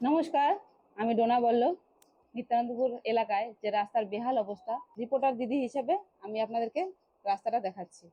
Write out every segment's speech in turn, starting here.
নমস্কার, আমি ডোনা বল্লভ নিত্যানন্দপুর এলাকায় যে রাস্তার বেহাল অবস্থা। রিপোর্টার দিদি হিসেবে আমি আপনাদেরকে রাস্তাটা দেখাচ্ছি।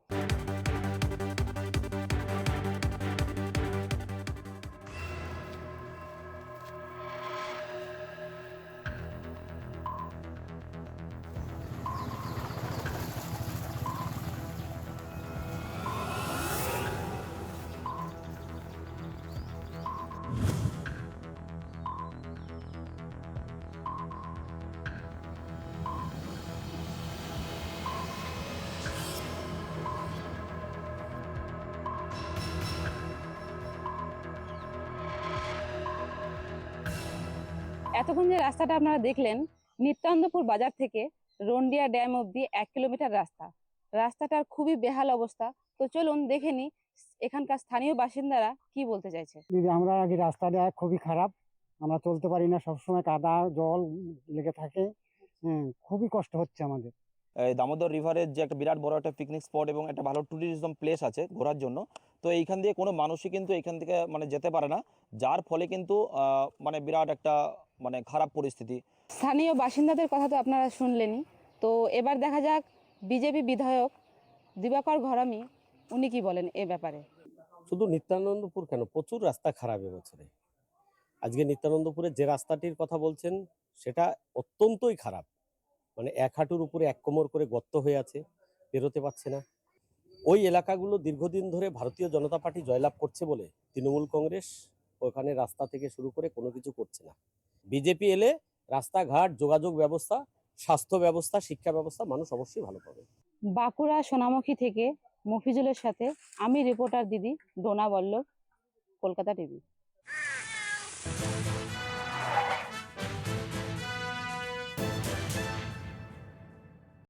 এতক্ষণ যে রাস্তাটা আপনারা দেখলেন নিত্যানন্দপুর বাজার থেকে রন্ডিয়া ড্যাম অবধি এক কিলোমিটার রাস্তা। রাস্তাটার খুবই বেহাল অবস্থা। তো চলুন দেখে নি এখানকার স্থানীয় বাসিন্দারা কি বলতে চাইছে। দিদি আমরা আগে রাস্তাটা খুবই খারাপ। আমরা চলতে পারি না সবসময় কাদা জল লেগে থাকে। হ্যাঁ খুবই কষ্ট হচ্ছে আমাদের। এই দামোদর রিভারের যে একটা বিরাট বড় একটা পিকনিক স্পট এবং একটা ভালো ট্যুরিজম প্লেস আছে ঘোরার জন্য তো এইখান দিয়ে কোনো মানুষই কিন্তু এখান থেকে মানে যেতে পারে না। যার ফলে কিন্তু আহ, মানে বিরাট একটা মানে খারাপ পরিস্থিতি। স্থানীয় বাসিন্দাদের কথা তো আপনারা শুনলেনই। তো এবার দেখা যাক বিজেপি বিধায়ক দিবাকর ঘরামি উনি কি বলেন এ ব্যাপারে? শুধু নিত্যানন্দপুর কেন? প্রচুর রাস্তা খারাপ এবছরে আজকে নিত্যানন্দপুরে যে রাস্তাটির কথা বলছেন সেটা অত্যন্তই খারাপ। মানে এক হাঁটুর উপরে এক কোমর করে গর্ত হয়ে আছে বেরোতে পারছে না। ওই এলাকাগুলো দীর্ঘদিন ধরে ভারতীয় জনতা পার্টি জয়লাভ করছে বলে তৃণমূল কংগ্রেস ওখানে রাস্তা থেকে শুরু করে কোনো কিছু করছে না। বিজেপি এলে রাস্তাঘাট, যোগাযোগ ব্যবস্থা, স্বাস্থ্য ব্যবস্থা, শিক্ষা ব্যবস্থা মানুষ অবশ্যই ভালো পাবে। বাঁকুড়া সোনামুখী থেকে মফিজুলের সাথে আমি রিপোর্টার দিদি ডোনা বল্লভ, কলকাতা টিভি।